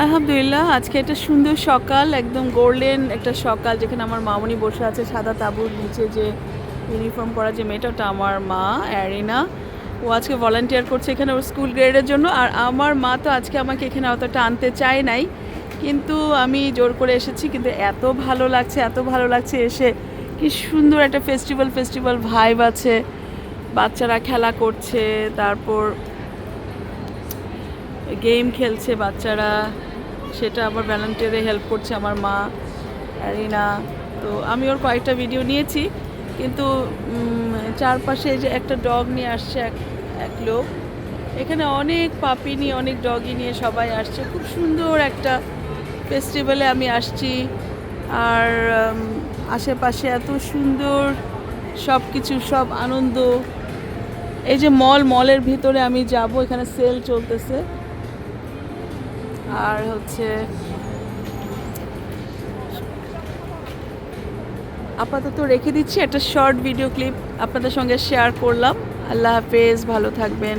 আলহামদুলিল্লাহ, আজকে একটা সুন্দর সকাল, একদম গোল্ডেন একটা সকাল, যেখানে আমার মামনি বসে আছে সাদা তাঁবুর নিচে যে ইউনিফর্ম পরা যে মেয়েটা, ওটা আমার মা, অ্যারিনা। ও আজকে ভলান্টিয়ার করছে এখানে ওর স্কুল গ্রেডের জন্য, আর আমার মা তো আজকে আমাকে এখানে অতটা আনতে চায় নাই। কিন্তু আমি জোর করে এসেছি, কিন্তু এত ভালো লাগছে, এত ভালো লাগছে এসে। কি সুন্দর একটা ফেস্টিভ্যাল ফেস্টিভ্যাল ভাইব আছে। বাচ্চারা খেলা করছে, তারপর গেম খেলছে বাচ্চারা, সেটা আবার ভ্যালেন্টিয়ারে হেল্প করছে আমার মা, অ্যারিনা। তো আমি ওর কয়েকটা ভিডিও নিয়েছি, কিন্তু চারপাশে যে একটা ডগ নিয়ে আসছে এক এক লোক, এখানে অনেক পাপি নিয়ে, অনেক ডগি নিয়ে সবাই আসছে। খুব সুন্দর একটা ফেস্টিভ্যালে আমি আসছি। আর আশেপাশে এত সুন্দর সব কিছু সব আনন্দ। এই যে মল মলের ভিতরে আমি যাব, এখানে সেল চলতেছে। আর হচ্ছে আপাতত রেখে দিচ্ছি একটা শর্ট ভিডিও ক্লিপ আপনাদের সঙ্গে শেয়ার করলাম। আল্লাহ হাফেজ, ভালো থাকবেন।